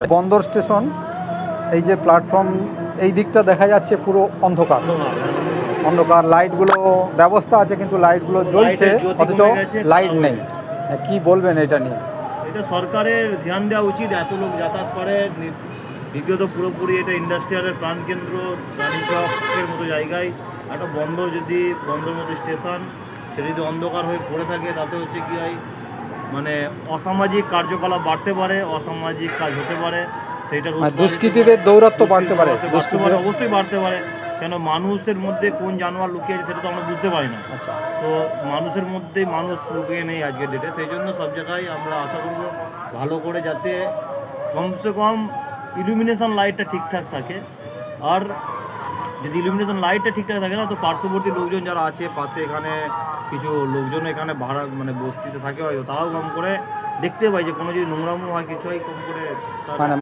বন্দর স্টেশন এই যে প্ল্যাটফর্ম এই দিকটা দেখা যাচ্ছে পুরো অন্ধকার। অন্ধকার লাইটগুলো ব্যবস্থা আছে কিন্তু লাইটগুলো জ্বলছে অথচ লাইট নেই। কি বলবেন এটা নিয়ে? এটা সরকারের ধ্যান দেওয়া উচিত এত লোক যাতায়াত করে। দ্বিতীয়ত পুরোপুরি এটা ইন্ডাস্ট্রিয়ালের প্রাণকেন্দ্র চকের মতো জায়গায়। একটা বন্দর যদি বন্দর মতো স্টেশন সেটা যদি অন্ধকার হয়ে পড়ে থাকে তাতে হচ্ছে কি হয়? মানে অসামাজিক কার্যকলাপ বাড়তে পারে অসামাজিক কাজ হতে পারে সেইটার উৎপাদিত দুষ্কৃতীদের পারে। বাড়তে পারে অবশ্যই বাড়তে পারে। কেন মানুষের মধ্যে কোন জানোয়ার লুকিয়ে আছে সেটা তো আমরা বুঝতে পারি না। আচ্ছা। তো মানুষের মধ্যে মানুষ লুকিয়ে নেই আজকের ডেটে সেই জন্য সব জায়গায় আমরা আশা করব ভালো করে যাতে কমসে কম ইলুমিনেশন লাইটটা ঠিকঠাক থাকে। আর যদি ইলুমিনেশন লাইটটা ঠিকঠাক থাকে না, তো পার্শ্ববর্তী লোকজন যারা আছে, পাশে এখানে কিছু লোকজন এখানে ভাড়া মানে বস্তিতে থাকে, হয়তো তারাও কম করে দেখতে পাই যে কোনো যদি নোংরামো হয়, কিছু হয়, কম করে